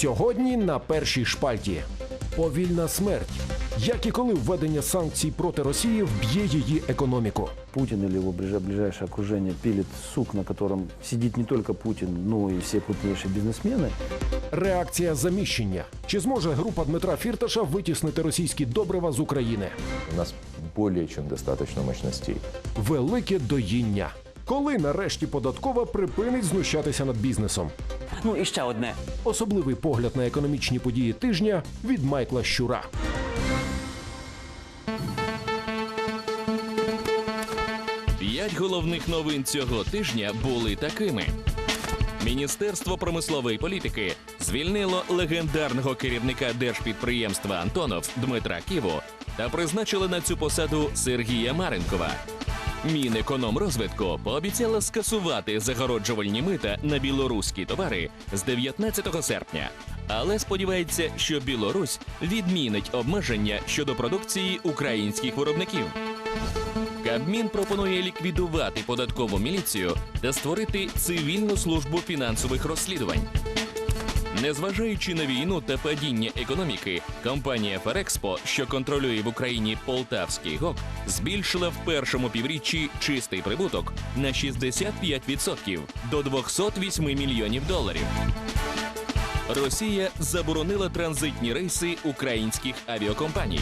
Сьогодні на першій шпальті повільна смерть. Як і коли введення санкцій проти Росії вб'є її економіку. Путин или его ближа- ближайшее окружение пилит сук, на котором сидит не только Путин, но и все крупнейшие бизнесмены. Реакція заміщення. Чи зможе група Дмитра Фірташа витіснити російські добрива з України? У нас более чем достаточно мощностей. Велике доїння. Коли нарешті податкова припинить знущатися над бізнесом? Ну і ще одне. Особливий погляд на економічні події тижня від Майкла Щура. П'ять головних новин цього тижня були такими: Міністерство промислової політики звільнило легендарного керівника держпідприємства Антонов Дмитра Ківу та призначили на цю посаду Сергія Маренкова. Мінекономрозвитку пообіцяла скасувати загороджувальні мита на білоруські товари з 19 серпня, але сподівається, що Білорусь відмінить обмеження щодо продукції українських виробників. Кабмін пропонує ліквідувати податкову міліцію та створити цивільну службу фінансових розслідувань. Незважаючи на війну та падіння економіки, компанія Ферекспо, що контролює в Україні Полтавський ГОК, збільшила в першому півріччі чистий прибуток на 65% до 208 мільйонів доларів. Росія заборонила транзитні рейси українських авіакомпаній.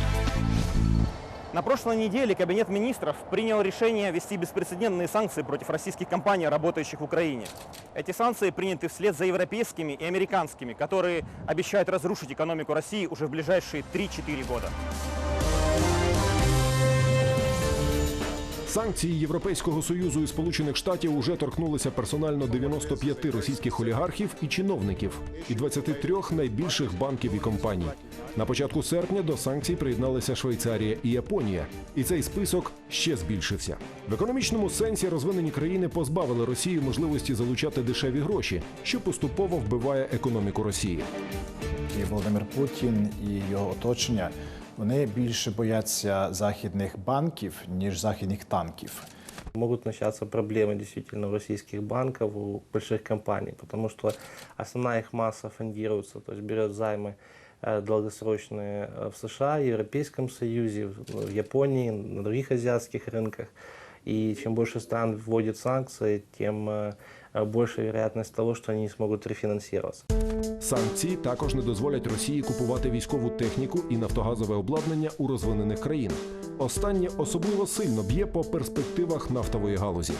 На прошлой неделе Кабинет министров принял решение ввести беспрецедентные санкции против российских компаний, работающих в Украине. Эти санкции приняты вслед за европейскими и американскими, которые обещают разрушить экономику России уже в ближайшие 3-4 года. Санкції Європейського союзу і Сполучених Штатів уже торкнулися персонально 95 російських олігархів і чиновників і 23 найбільших банків і компаній. На початку серпня до санкцій приєдналися Швейцарія і Японія, і цей список ще збільшився. В економічному сенсі розвинені країни позбавили Росію можливості залучати дешеві гроші, що поступово вбиває економіку Росії. і Володимир Путін і його оточення вони більше бояться західних банків ніж західних танків. Могут начаться проблемы действительно у российских банков, у больших компаний, потому что основная их масса фондируется, то есть берет займы э, долгосрочные э, в США, Европейском Союзе, в в Японии, на других азиатских рынках. И чем больше стран вводит санкции, тем э, э, больше вероятность того, что они не смогут рефинансироваться. Санкції також не дозволять Росії купувати військову техніку і нафтогазове обладнання у розвинених країнах. Останнє особливо сильно б'є по перспективах нафтової галузі.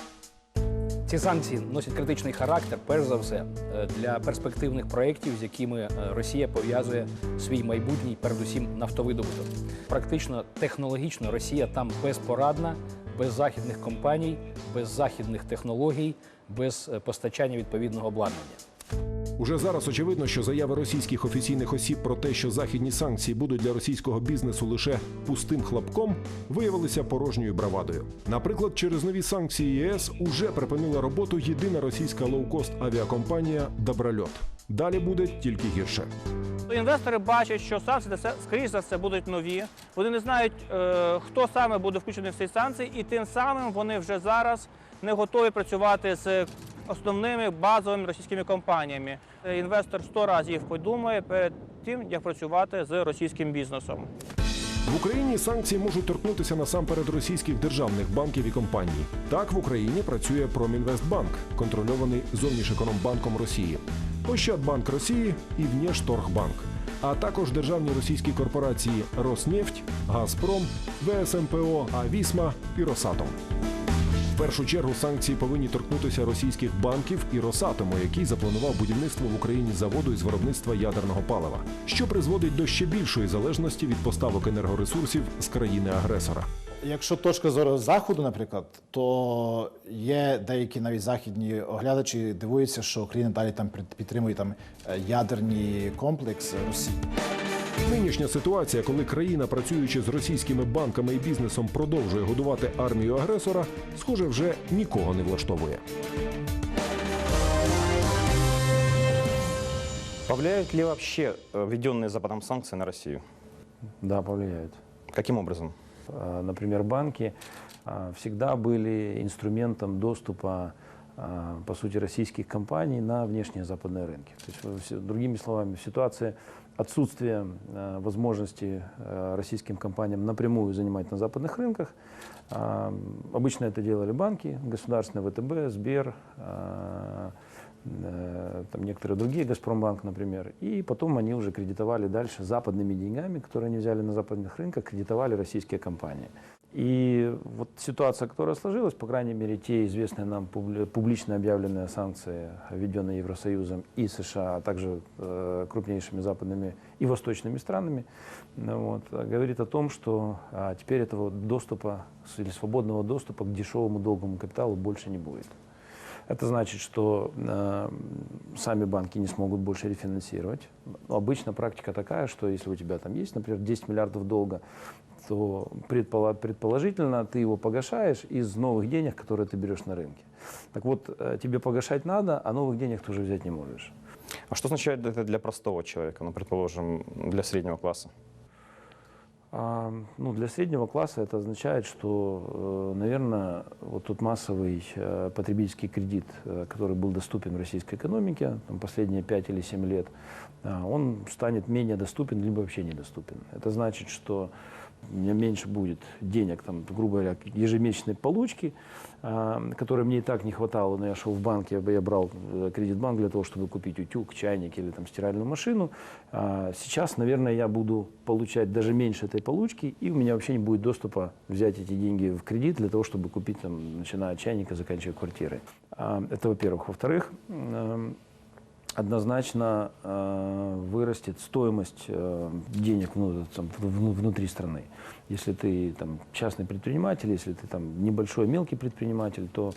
Ці санкції носять критичний характер, перш за все, е, для перспективних проєктів, з якими е, Росія пов'язує свій майбутній, передусім нафтовий добуток. Практично технологічно Росія там безпорадна, без західних компаній, без західних технологій, без е, постачання відповідного обладнання. Уже зараз очевидно, що заяви російських офіційних осіб про те, що західні санкції будуть для російського бізнесу лише пустим хлопком, виявилися порожньою бравадою. Наприклад, через нові санкції ЄС уже припинила роботу єдина російська лоукост авіакомпанія Доброльот. Далі буде тільки гірше. Інвестори бачать, що санкції, скоріш за все, будуть нові. Вони не знають, е, хто саме буде включений в ці санкції, і тим самим вони вже зараз не готові працювати з основними базовими російськими компаніями. Е, Інвестор сто разів подумає перед тим, як працювати з російським бізнесом. В Україні санкції можуть торкнутися насамперед російських державних банків і компаній. Так в Україні працює Промінвестбанк, контрольований зовнішекономбанком Росії, Ощадбанк Росії і Внешторгбанк, а також державні російські корпорації Роснефть, Газпром, ВСМПО, Авісма і Росатом. Першу чергу санкції повинні торкнутися російських банків і Росатому, який запланував будівництво в Україні заводу із виробництва ядерного палива, що призводить до ще більшої залежності від поставок енергоресурсів з країни-агресора. Якщо точка зору заходу, наприклад, то є деякі навіть західні оглядачі дивуються, що Україна далі там під- підтримує там е, ядерний комплекс Росії. Нинішня ситуація, коли країна, працюючи з російськими банками і бізнесом, продовжує годувати армію агресора, схоже, вже нікого не влаштовує. Повлияют ли вообще э, введенные Западом санкции на Россию? Да, повлияют. Каким образом? А, Например, банки а, всегда были инструментом доступа а, по сути, российских компаний на внешние западные рынки. То есть, во все- другими словами, в ситуации отсутствия а, возможности а, российским компаниям напрямую занимать на западных рынках, а, обычно это делали банки, государственные ВТБ, Сбер, а, э, там некоторые другие, Газпромбанк, например. И потом они уже кредитовали дальше западными деньгами, которые они взяли на западных рынках, кредитовали российские компании. И вот ситуация, которая сложилась, по крайней мере, те известные нам публи- публично объявленные санкции, введенные Евросоюзом и США, а также э, крупнейшими западными и восточными странами, вот, говорит о том, что а, теперь этого доступа или свободного доступа к дешевому долгому капиталу больше не будет. Это значит, что э, сами банки не смогут больше рефинансировать. Но обычно практика такая, что если у тебя там есть, например, 10 миллиардов долга, то предположительно ты его погашаешь из новых денег, которые ты берешь на рынке. Так вот, э, тебе погашать надо, а новых денег ты уже взять не можешь. А что означает это для простого человека, ну, предположим, для среднего класса? А, ну, для среднего класса это означает, что, наверное, вот тот массовый э, потребительский кредит, э, который был доступен в российской экономике там, последние 5 или 7 лет, он станет менее доступен, либо вообще недоступен. Это значит, что у меня меньше будет денег, там, грубо говоря, ежемесячной получки, а, которой мне и так не хватало, но я шел в банк, я, я брал э, кредит в банк для того, чтобы купить утюг, чайник или там, стиральную машину. А сейчас, наверное, я буду получать даже меньше этой получки, и у меня вообще не будет доступа взять эти деньги в кредит для того, чтобы купить, там, начиная от чайника, заканчивая квартирой. А, Это во-первых. Во-вторых, м, однозначно э, вырастет стоимость э, денег вну- там, вну- внутри страны. Если ты там, частный предприниматель, если ты там, небольшой мелкий предприниматель, то,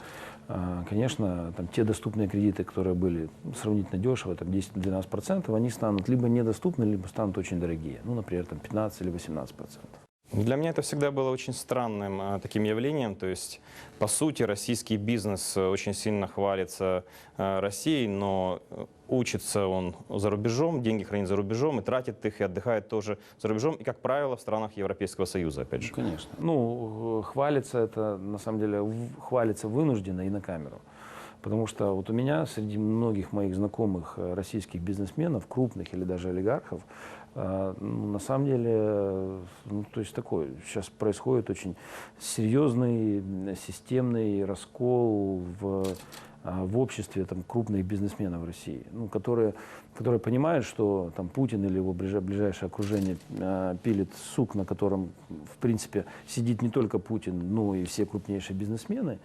э, конечно, там, те доступные кредиты, которые были сравнительно дешево, там 10-12%, они станут либо недоступны, либо станут очень дорогие. Ну, например, там 15 или 18%. Для меня это всегда было очень странным а, таким явлением. То есть, по сути, российский бизнес э, очень сильно хвалится э, Россией, но учится он за рубежом, деньги хранит за рубежом и тратит их, и отдыхает тоже за рубежом, и, как правило, в странах Европейского Союза, опять же. Конечно. Ну, э, хвалится это, на самом деле, хвалится вынужденно и на камеру. Потому что вот у меня среди многих моих знакомых э, российских бизнесменов, крупных или даже олигархов, э, ну, на самом деле, ну, то есть такой, сейчас происходит очень серьезный системный раскол в, в обществе там, крупных бизнесменов России, ну, которые, которые понимают, что там, Путин или его ближа- ближайшее окружение э, пилит сук, на котором, в принципе, сидит не только Путин, но и все крупнейшие бизнесмены.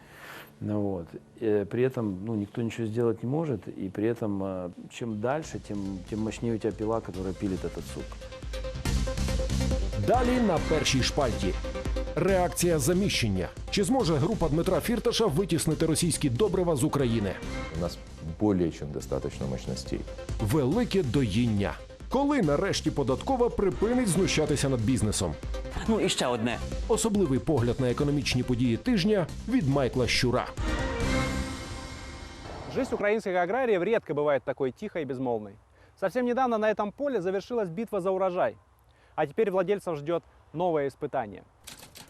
Ну, вот. Э, При этом ну, никто ничего сделать не может, и при этом э, чем дальше, тем, тем мощнее у тебя пила, которая пилит этот сук. Далі на першій шпальті. Реакція заміщення. Чи зможе група Дмитра Фірташа витіснити російські добрива з України? У нас более чем достаточно мощностей. Велике доїння. Коли нарешті податкова припинить знущатися над бізнесом? Ну і ще одне. Особливий погляд на економічні події тижня від Майкла Щура. Жизнь украинских аграриев редко бывает такой тихой и безмолвной. Совсем недавно на этом поле завершилась битва за урожай. А теперь владельцев ждет новое испытание.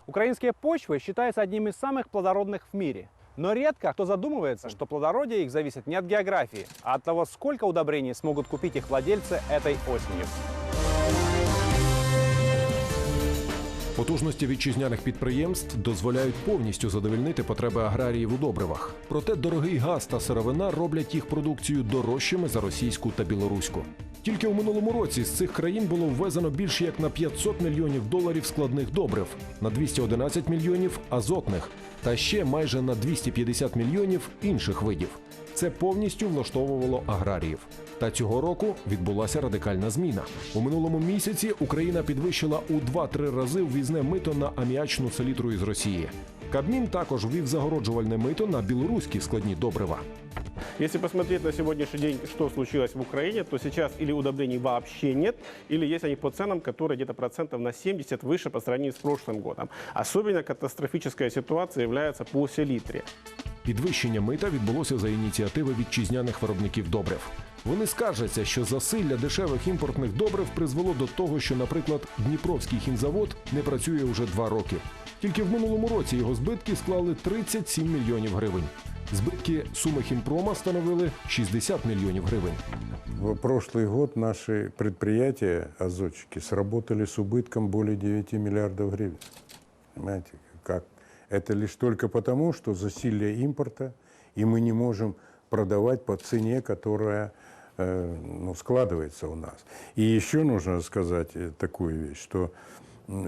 Украинские почвы считаются одним из самых плодородных в мире. Но редко кто задумывается, что плодородие их зависит не от географии, а от того, сколько удобрений смогут купить их владельцы этой осенью. Потужності вітчизняних підприємств дозволяють повністю задовольнити потреби аграріїв у добривах. Проте дорогий газ та сировина роблять їх продукцію дорожчими за російську та білоруську. Тільки у минулому році з цих країн було ввезено більше як на 500 мільйонів доларів складних добрив, на 211 мільйонів азотних та ще майже на 250 мільйонів інших видів. Це повністю влаштовувало аграріїв. Та цього року відбулася радикальна зміна. У минулому місяці Україна підвищила у 2-3 рази ввізне мито на аміачну селітру із Росії. Кабмін також ввів загороджувальне мито на білоруські складні добрива. Если посмотреть на сегодняшний день, что случилось в Украине, то сейчас или удобрений вообще нет, или есть они по ценам, которые где-то процентов на 70 выше по сравнению с прошлым годом. Особенно катастрофическая ситуация является по селитре. Підвищення мита відбулося за ініціативи вітчизняних виробників добрив. Вони скаржаться, що засилля дешевих імпортних добрив призвело до того, що, наприклад, Дніпровський хімзавод не працює уже два роки. Тільки в минулому році його збитки склали 37 мільйонів гривень. Збитки суми хімпрома становили 60 мільйонів гривень. В прошлый год наши предприятия, азотчики, сработали с убытком более 9 миллиардов гривен. Понимаете, как? Это лишь только потому, что засилие импорта, и мы не можем продавать по цене, которая э, ну, складывается у нас. И еще нужно сказать э, такую вещь, что м,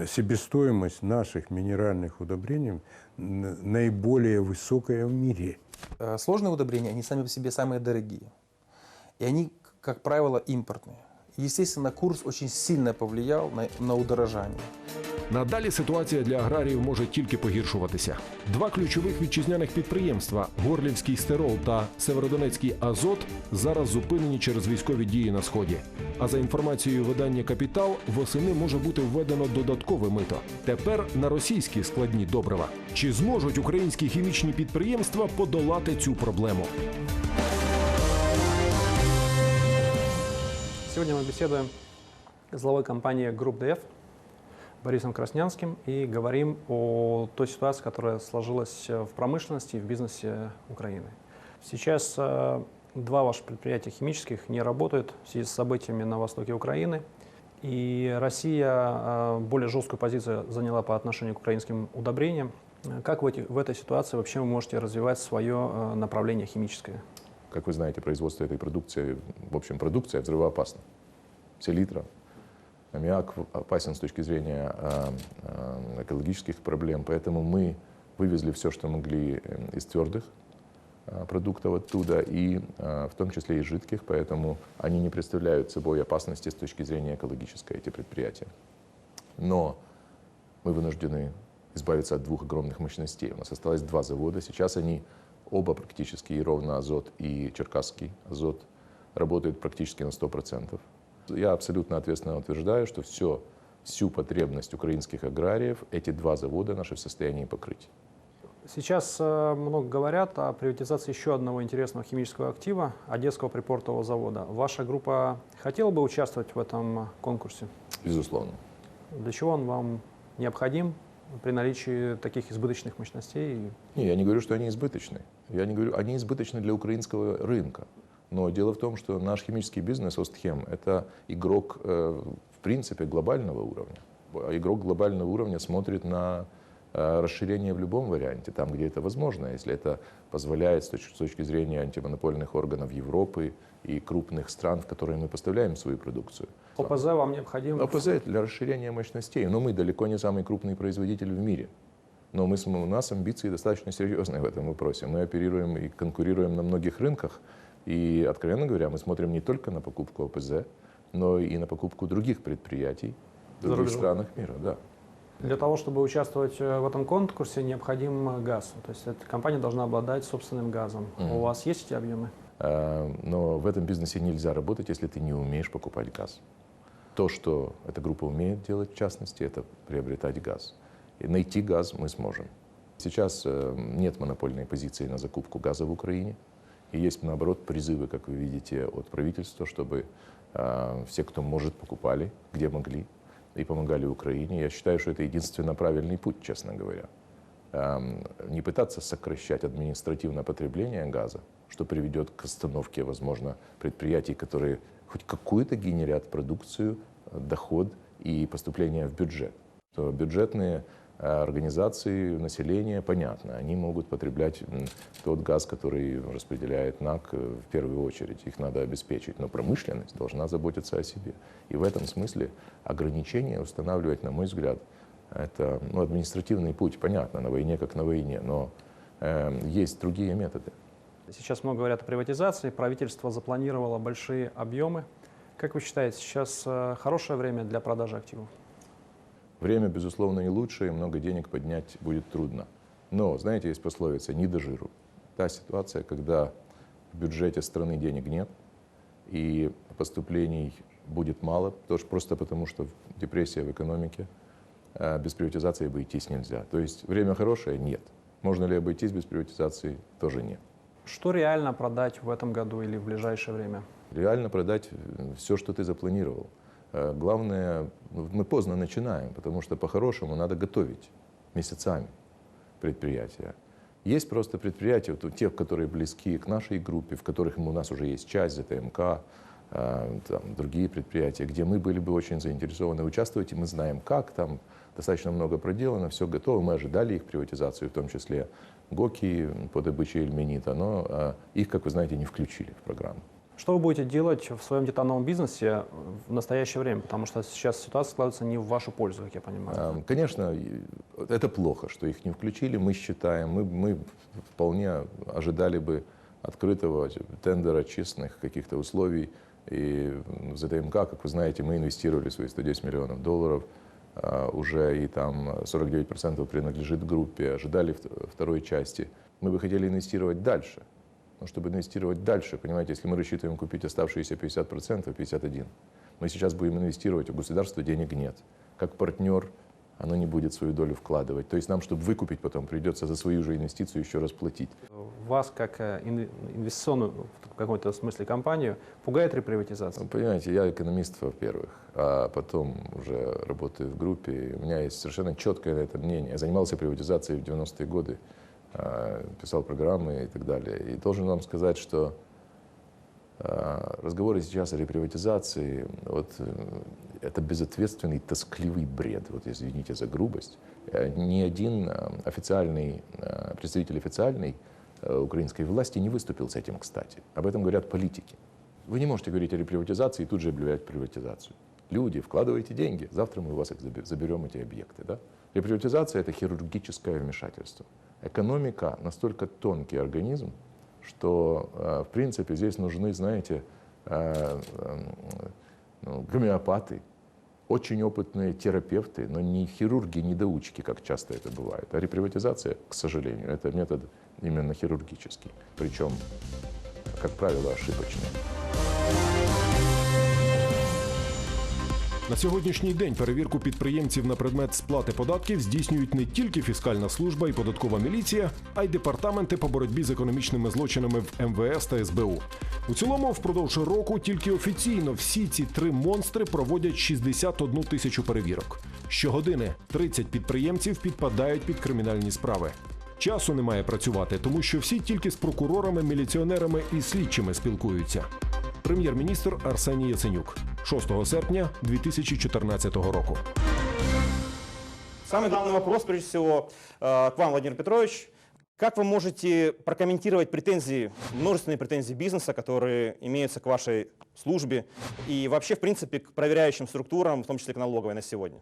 себестоимость наших минеральных удобрений н- наиболее высокая в мире. Э, Сложные удобрения, они сами по себе самые дорогие. И они, к- как правило, импортные. Естественно, курс очень сильно повлиял на, на удорожание. Надалі ситуація для аграріїв може тільки погіршуватися. Два ключових вітчизняних підприємства Горлівський Стерол та Северодонецький Азот зараз зупинені через військові дії на сході. А за інформацією видання Капітал, восени може бути введено додаткове мито. Тепер на російські складні добрива. Чи зможуть українські хімічні підприємства подолати цю проблему? Сегодня мы беседуем с главой компании Group DF Борисом Краснянским и говорим о той ситуации, которая сложилась э, в промышленности и в бизнесе Украины. Сейчас э, два ваших предприятия химических не работают в связи с событиями на востоке Украины. И Россия э, более жесткую позицию заняла по отношению к украинским удобрениям. Как в, в этой ситуации вообще вы можете развивать свое направление химическое? Как вы знаете, производство этой продукции, в общем, продукция взрывоопасна. Селитра, аммиак опасен с точки зрения э, э, экологических проблем, поэтому мы вывезли все, что могли э, из твердых э, продуктов оттуда, и э, в том числе и жидких, поэтому они не представляют собой опасности с точки зрения экологической, эти предприятия. Но мы вынуждены избавиться от двух огромных мощностей. У нас осталось два завода. Сейчас они оба практически, и ровно азот, и черкасский азот, работают практически на 100%. Я абсолютно ответственно утверждаю, что все, всю потребность украинских аграриев эти два завода наши в состоянии покрыть. Сейчас э, много говорят о приватизации еще одного интересного химического актива Одесского припортового завода. Ваша группа хотела бы участвовать в этом конкурсе? Безусловно. Для чего он вам необходим при наличии таких избыточных мощностей? Не, я не говорю, что они избыточны. Я не говорю, они избыточны для украинского рынка. Но дело в том, что наш химический бизнес Остхем – это игрок, э, в принципе, глобального уровня. А Игрок глобального уровня смотрит на э, расширение в любом варианте, там, где это возможно, если это позволяет с точки, с точки зрения антимонопольных органов Европы и крупных стран, в которые мы поставляем свою продукцию. ОПЗ вам необходим? ОПЗ для расширения мощностей. Но мы далеко не самый крупный производитель в мире. Но мы, у нас амбиции достаточно серьезные в этом вопросе. Мы оперируем и конкурируем на многих рынках. И, откровенно говоря, мы смотрим не только на покупку ОПЗ, но и на покупку других предприятий в других странах мира. Да. Для того, чтобы участвовать э, в этом конкурсе, необходим э, газ. То есть эта компания должна обладать собственным газом. Мгм. У вас есть эти объемы? Э, Но в этом бизнесе нельзя работать, если ты не умеешь покупать газ. То, что эта группа умеет делать, в частности, это приобретать газ. И найти газ мы сможем. Сейчас э, нет монопольной позиции на закупку газа в Украине. И есть, наоборот, призывы, как вы видите, от правительства, чтобы э, все, кто может, покупали, где могли, и помогали Украине. Я считаю, что это единственно правильный путь, честно говоря. Эм, Не пытаться сокращать административное потребление газа, что приведет к остановке, возможно, предприятий, которые хоть какую-то генерят продукцию, доход и поступление в бюджет. То бюджетные организации населения, понятно, они могут потреблять тот газ, который распределяет НАК э, в первую очередь. Их надо обеспечить. Но промышленность должна заботиться о себе. И в этом смысле ограничения устанавливать, на мой взгляд, это ну, административный путь, понятно, на войне как на войне, но э, есть другие методы. Сейчас много говорят о приватизации. Правительство запланировало большие объемы. Как вы считаете, сейчас э, хорошее время для продажи активов? Время, безусловно, не лучше, и много денег поднять будет трудно. Но, знаете, есть пословица «не до жиру». Та ситуация, когда в бюджете страны денег нет, и поступлений будет мало, тоже просто потому, что депрессия в экономике, а без приватизации обойтись нельзя. То есть время хорошее? Нет. Можно ли обойтись без приватизации? Тоже нет. Что реально продать в этом году или в ближайшее время? реально продать все, что ты запланировал. Э, Главное, ну, мы поздно начинаем, потому что по-хорошему надо готовить месяцами предприятия. Есть просто предприятия, вот, те, которые близки к нашей группе, в которых у нас уже есть часть ЗТМК, э, там, другие предприятия, где мы были бы очень заинтересованы участвовать, и мы знаем, как там достаточно много проделано, все готово, мы ожидали их приватизацию, в том числе ГОКи по добыче эльминита, но э, их, как вы знаете, не включили в программу. Что вы будете делать в своем титановом бизнесе в настоящее время? Потому что сейчас ситуация складывается не в вашу пользу, как я понимаю. Конечно, это плохо, что их не включили, мы считаем, мы, мы вполне ожидали бы открытого тендера, честных каких-то условий. И в ЗТМК, как вы знаете, мы инвестировали свои 110 миллионов долларов а, уже, и там 49% принадлежит группе, ожидали вт- второй части. Мы бы хотели инвестировать дальше. Но чтобы инвестировать дальше, понимаете, если мы рассчитываем купить оставшиеся 50%, 51%, мы сейчас будем инвестировать, у государства денег нет. Как партнер оно не будет свою долю вкладывать. То есть нам, чтобы выкупить потом, придется за свою же инвестицию еще раз платить. Вас, как э, ин- инвестиционную в какой-то смысле компанию, пугает реприватизация? Ну, понимаете, я экономист, во-первых, а потом уже работаю в группе. У меня есть совершенно четкое это мнение. Я занимался приватизацией в 90-е годы, а, писал программы и так далее. И должен вам сказать, что а, разговоры сейчас о реприватизации, вот, э, это безответственный, тоскливый бред, вот извините за грубость. Э, Ни один э, официальный, э, представитель официальной э, украинской власти не выступил с этим, кстати. Об этом говорят политики. Вы не можете говорить о реприватизации и тут же объявлять приватизацию. Люди, вкладывайте деньги, завтра мы у вас их заберем, эти объекты. Да? Реприватизация – это хирургическое вмешательство. Экономика настолько тонкий организм, что, э, в принципе, здесь нужны, знаете, э, э, ну, гомеопаты, очень опытные терапевты, но не хирурги, не доучки, как часто это бывает. А реприватизация, к сожалению, это метод именно хирургический, причем, как правило, ошибочный. На сьогоднішній день перевірку підприємців на предмет сплати податків здійснюють не тільки фіскальна служба і податкова міліція, а й департаменти по боротьбі з економічними злочинами в МВС та СБУ. У цілому, впродовж року тільки офіційно всі ці три монстри проводять 61 тисячу перевірок. Щогодини 30 підприємців підпадають під кримінальні справи. Часу немає працювати, тому що всі тільки з прокурорами, міліціонерами і слідчими спілкуються Прем'єр-міністр Арсеній Яценюк 6 серпня 2014 року. Самый главный вопрос, прежде всего, э, к вам, Владимир Петрович. Как вы можете прокомментировать претензии, множественные претензии бизнеса, которые имеются к вашей службе и вообще, в принципе, к проверяющим структурам, в том числе к налоговой на сегодня?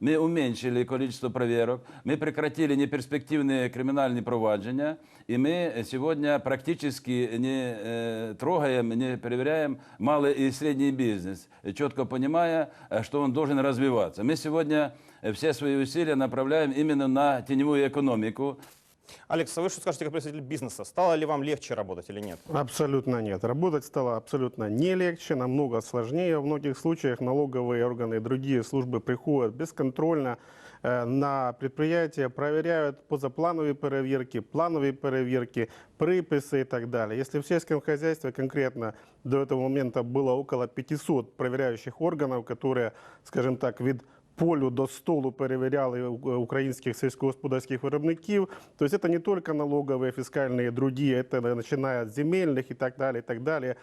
Мы уменьшили количество проверок, мы прекратили неперспективные криминальные проваджения, и мы сегодня практически не э, трогаем, не проверяем малый и средний бизнес, четко понимая, э, что он должен развиваться. Мы сегодня э, все свои усилия направляем именно на теневую экономику, Алекс, а вы что скажете как представитель бизнеса? Стало ли вам легче работать или нет? Абсолютно нет. Работать стало абсолютно не легче, намного сложнее. В многих случаях налоговые органы и другие службы приходят бесконтрольно э, на предприятия, проверяют позаплановые проверки, плановые проверки, приписы и так далее. Если в сельском хозяйстве конкретно до этого момента было около 500 проверяющих органов, которые, скажем так, від полю до столу перевіряли у- українських сільськогосподарських виробників. Тобто це не тільки налогові, фіскальні, другі, це починає з земельних і так далі, і так далі.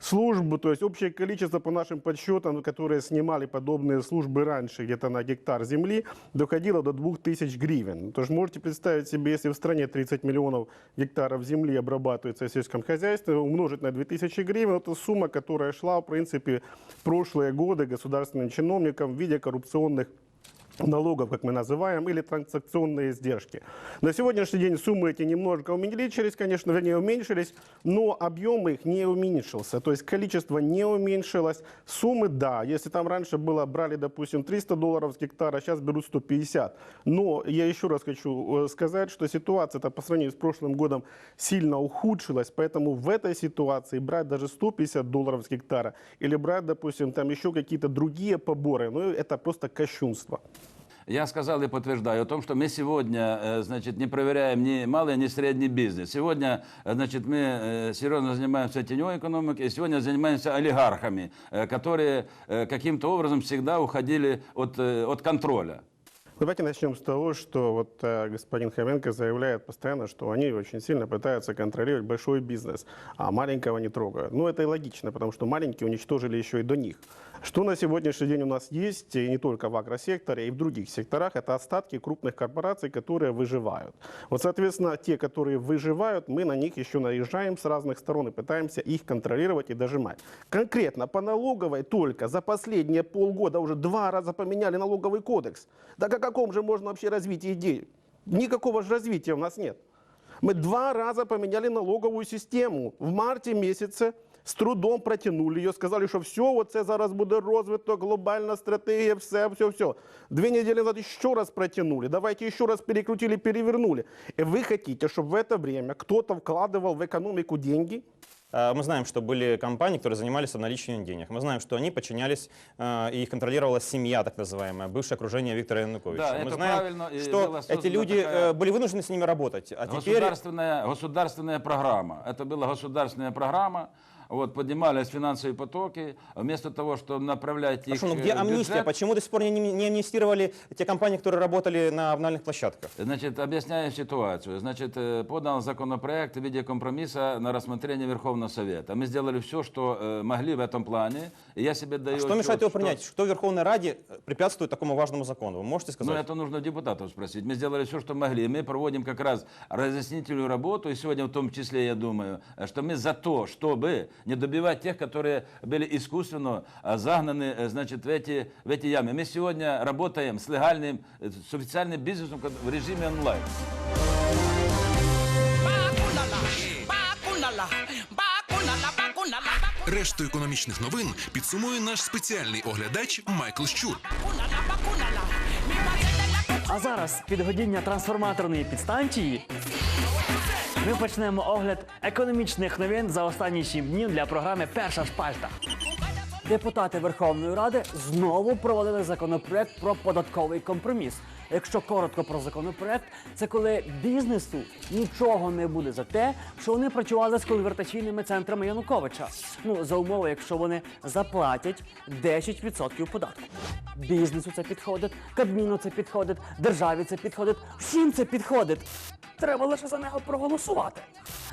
Службу, то есть общее количество по нашим подсчетам, которые снимали подобные службы раньше, где-то на гектар земли, доходило до 2000 гривен. То есть можете представить себе, если в стране 30 миллионов гектаров земли обрабатывается в сельском хозяйстве, умножить на 2000 гривен, это сумма, которая шла, в принципе, в прошлые годы государственным чиновникам в виде коррупционных налогов, как мы называем, или транзакционные издержки. На сегодняшний день суммы эти немножко увеличились, конечно, вернее уменьшились, но объем их не уменьшился, то есть количество не уменьшилось. Суммы, да, если там раньше было, брали, допустим, 300 долларов с гектара, сейчас берут 150. Но я еще раз хочу э, сказать, что ситуация-то по сравнению с прошлым годом сильно ухудшилась, поэтому в этой ситуации брать даже 150 долларов с гектара или брать, допустим, там еще какие-то другие поборы, ну это просто кощунство. Я сказал и подтверждаю о том, что мы сегодня, э, значит, не проверяем ни малый, ни средний бизнес. Сегодня, э, значит, мы э, серьезно занимаемся теневой экономикой, и сегодня занимаемся олигархами, э, которые э, каким-то образом всегда уходили от, э, от контроля. Давайте начнем с того, что вот э, господин Хоменко заявляет постоянно, что они очень сильно пытаются контролировать большой бизнес, а маленького не трогают. Ну, это и логично, потому что маленькие уничтожили еще и до них. Что на сегодняшний день у нас есть, и не только в агросекторе, и в других секторах, это остатки крупных корпораций, которые выживают. Вот, соответственно, те, которые выживают, мы на них еще наезжаем с разных сторон и пытаемся их контролировать и дожимать. Конкретно по налоговой только за последние полгода уже два раза поменяли налоговый кодекс. Так о каком же можно вообще развитии идей? Никакого же развития у нас нет. Мы два раза поменяли налоговую систему. В марте месяце з трудом протягнули її, сказали, що все, оце зараз буде розвиток, глобальна стратегія, все, все, все. Дві недели назад ще раз протянули, давайте еще раз перекрутили, перевернули. И вы хотите, чтобы в это время кто-то вкладывал в экономику деньги? Э, Мы знаем, что были компании, которые занимались обналичиванием денег. Мы знаем, что они подчинялись, э, и их контролировала семья, так называемая, бывшее окружение Виктора Януковича. Да, Мы это знаем, правильно, и что была эти создана люди такая- э, были вынуждены с ними работать. А теперь... Государственная, государственная программа. Это была государственная программа. Вот, поднимались финансовые потоки. Вместо того, чтобы направлять их Хорошо, но э, где в амнистия? бюджет, Почему до сих пор не, не амнистировали те компании, которые работали на обнальных площадках? Значит, объясняю ситуацию. Значит, э, подан законопроект в виде компромисса на рассмотрение Верховного Совета. Мы сделали все, что э, могли в этом плане. И я себе даю А что отчет, мешает его что- принять? Что в Верховной Раде препятствует такому важному закону? Вы можете сказать? Ну, это нужно у депутатов спросить. Мы сделали все, что могли. Мы проводим как раз разъяснительную работу. И сегодня в том числе, я думаю, э, что мы за то, чтобы не добивать тех, которые были искусственно э, загнаны э, значит, в, эти, в эти ямы. Мы сегодня работаем с легальным, э, с официальным бизнесом как в режиме онлайн. Решту економічних новин підсумує наш спеціальний оглядач Майкл Щур. А зараз підгодіння трансформаторної підстанції. Ми почнемо огляд економічних новин за останні 7 днів для програми Перша шпальта. Депутати Верховної Ради знову провалили законопроект про податковий компроміс. Якщо коротко про законопроект, це коли бізнесу нічого не буде за те, що вони працювали з конвертаційними центрами Януковича. Ну за умови, якщо вони заплатять 10% податку. Бізнесу це підходить, Кабміну це підходить, державі це підходить, всім це підходить. Треба лише за нього проголосувати.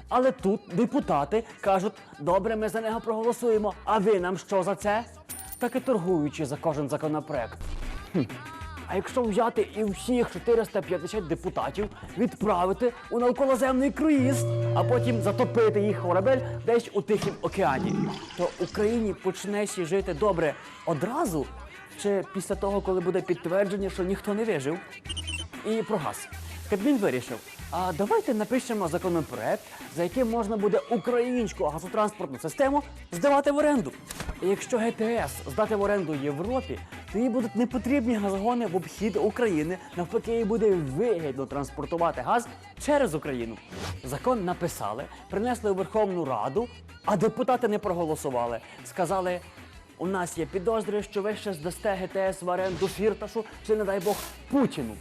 Але тут депутати кажуть, добре, ми за нього проголосуємо, а ви нам що за це? Так і торгуючи за кожен законопроект. Хм. А якщо взяти і всіх 450 депутатів відправити у навколоземний круїз, а потім затопити їх корабель десь у Тихім океані, то Україні почне жити добре одразу чи після того, коли буде підтвердження, що ніхто не вижив? І про газ. Кабмін вирішив, а давайте напишемо законопроект, за яким можна буде українську газотранспортну систему здавати в оренду. Якщо ГТС здати в оренду Європі, то їй будуть непотрібні газогони в обхід України. Навпаки, їй буде вигідно транспортувати газ через Україну. Закон написали, принесли у Верховну Раду, а депутати не проголосували. Сказали, у нас є підозри, що ви ще здасте ГТС в оренду Фірташу чи, не дай Бог, Путіну.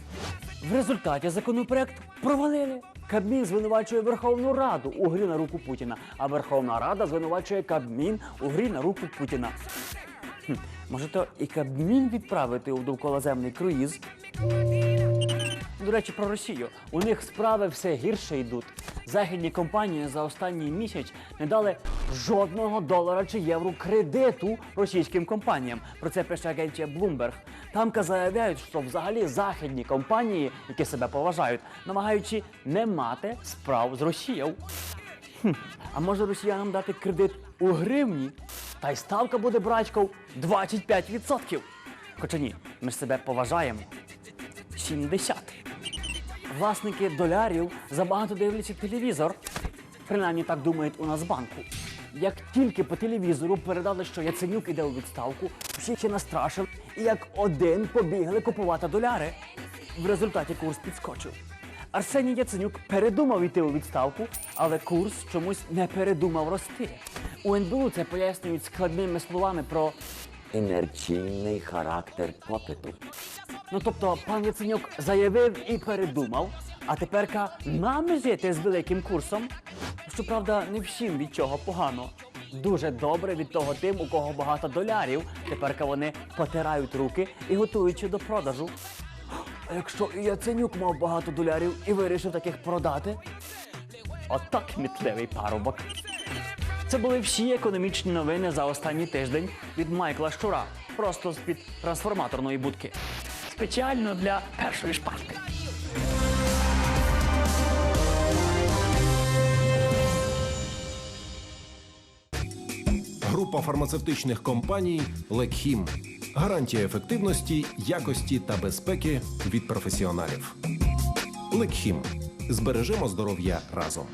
В результаті законопроект провалили. Кабмін звинувачує Верховну Раду у грі на руку Путіна, а Верховна Рада звинувачує Кабмін у грі на руку Путіна. Хм, може, то і Кабмін відправити у довколаземний круїз? До речі, про Росію. У них справи все гірше йдуть. Західні компанії за останній місяць не дали жодного долара чи євро кредиту російським компаніям. Про це пише агенція Bloomberg. Тамка заявляють, що взагалі західні компанії, які себе поважають, намагаючи не мати справ з Росією. Хм, а може росіянам дати кредит у гривні? Та й ставка буде брачков 25%. Хоча ні, ми себе поважаємо. 70. Власники долярів забагато дивляться телевізор. Принаймні так думають у Нацбанку. Як тільки по телевізору передали, що Яценюк іде у відставку, всі ще настрашили і як один побігли купувати доляри. В результаті курс підскочив. Арсеній Яценюк передумав йти у відставку, але курс чомусь не передумав рости. У НБУ це пояснюють складними словами про інерційний характер попиту. Ну тобто пан Яценюк заявив і передумав, а тепер нами жити з великим курсом. Щоправда, не всім від чого погано. Дуже добре від того тим, у кого багато долярів. Тепер вони потирають руки і готуються до продажу. А якщо і Яценюк мав багато долярів і вирішив таких продати? Отак, мітлевий парубок. Це були всі економічні новини за останній тиждень від Майкла Щура, просто з-під трансформаторної будки. Спеціально для першої шпальти. Група фармацевтичних компаній Лекхім. Гарантія ефективності, якості та безпеки від професіоналів. Лекхім. Збережемо здоров'я разом.